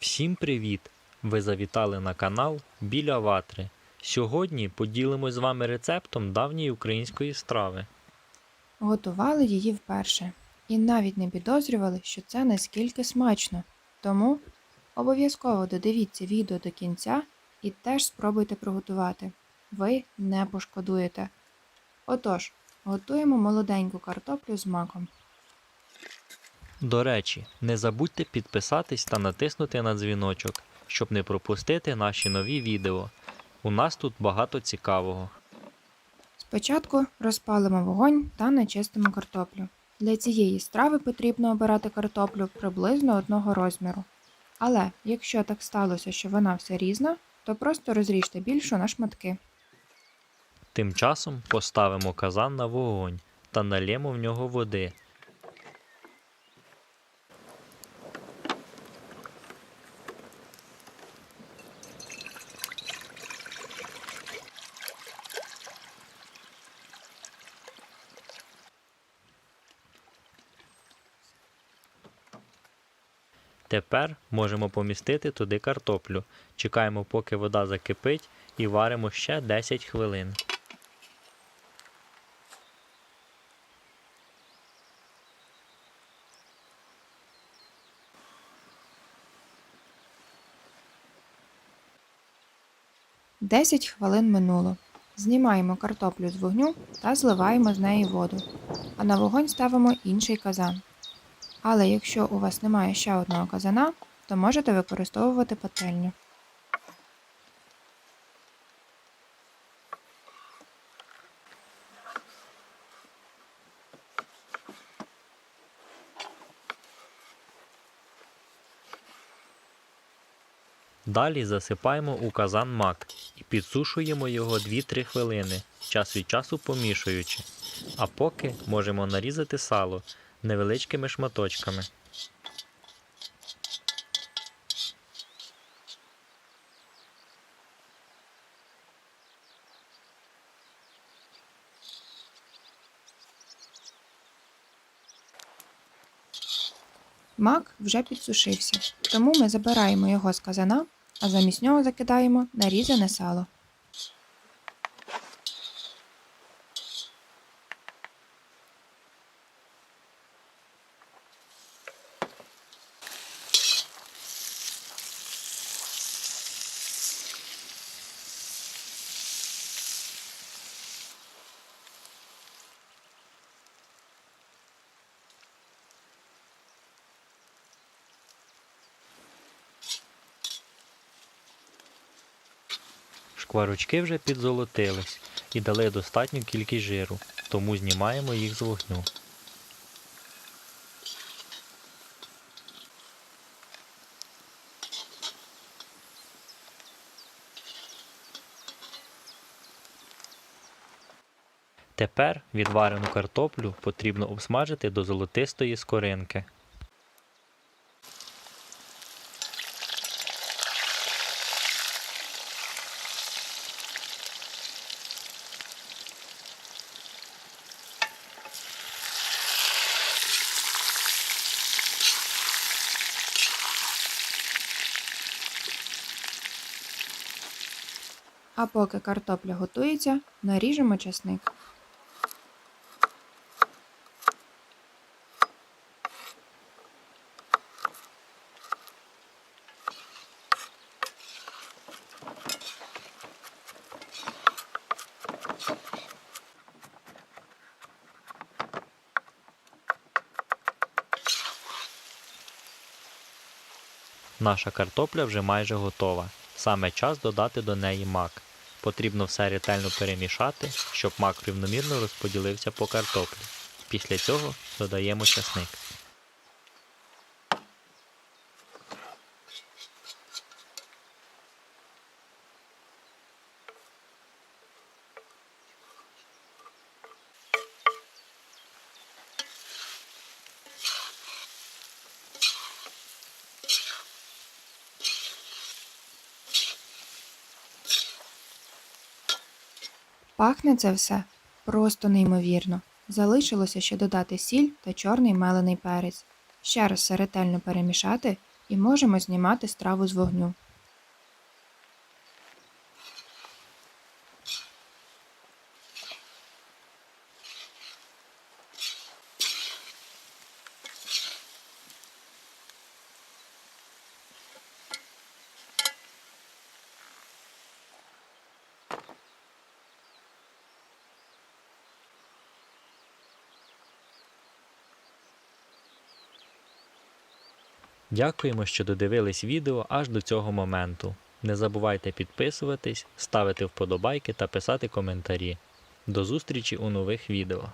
Всім привіт! Ви завітали на канал Біля Ватри. Сьогодні поділимось з вами рецептом давньої української страви. Готували її вперше і навіть не підозрювали, що це наскільки смачно. Тому обов'язково додивіться відео до кінця і теж спробуйте приготувати. Ви не пошкодуєте. Отож, готуємо молоденьку картоплю з маком. До речі, не забудьте підписатись та натиснути на дзвіночок, щоб не пропустити наші нові відео. У нас тут багато цікавого. Спочатку розпалимо вогонь та начистимо картоплю. Для цієї страви потрібно обирати картоплю приблизно одного розміру. Але якщо так сталося, що вона вся різна, то просто розріжте більшу на шматки. Тим часом поставимо казан на вогонь та налємо в нього води. Тепер можемо помістити туди картоплю. Чекаємо, поки вода закипить, і варимо ще 10 хвилин. Десять хвилин минуло. Знімаємо картоплю з вогню та зливаємо з неї воду, а на вогонь ставимо інший казан. Але якщо у вас немає ще одного казана, то можете використовувати пательню. Далі засипаємо у казан мак і підсушуємо його 2-3 хвилини, час від часу помішуючи. А поки можемо нарізати сало невеличкими шматочками. Мак вже підсушився, тому ми забираємо його з казана, а замість нього закидаємо нарізане сало. Шкварочки вже підзолотились і дали достатню кількість жиру, тому знімаємо їх з вогню. Тепер відварену картоплю потрібно обсмажити до золотистої скоринки. А поки картопля готується, наріжемо часник. Наша картопля вже майже готова. Саме час додати до неї мак. Потрібно все ретельно перемішати, щоб мак рівномірно розподілився по картоплі. Після цього додаємо часник. Пахне це все просто неймовірно. Залишилося ще додати сіль та чорний мелений перець. Ще раз все ретельно перемішати і можемо знімати страву з вогню. Дякуємо, що додивились відео аж до цього моменту. Не забувайте підписуватись, ставити вподобайки та писати коментарі. До зустрічі у нових відео.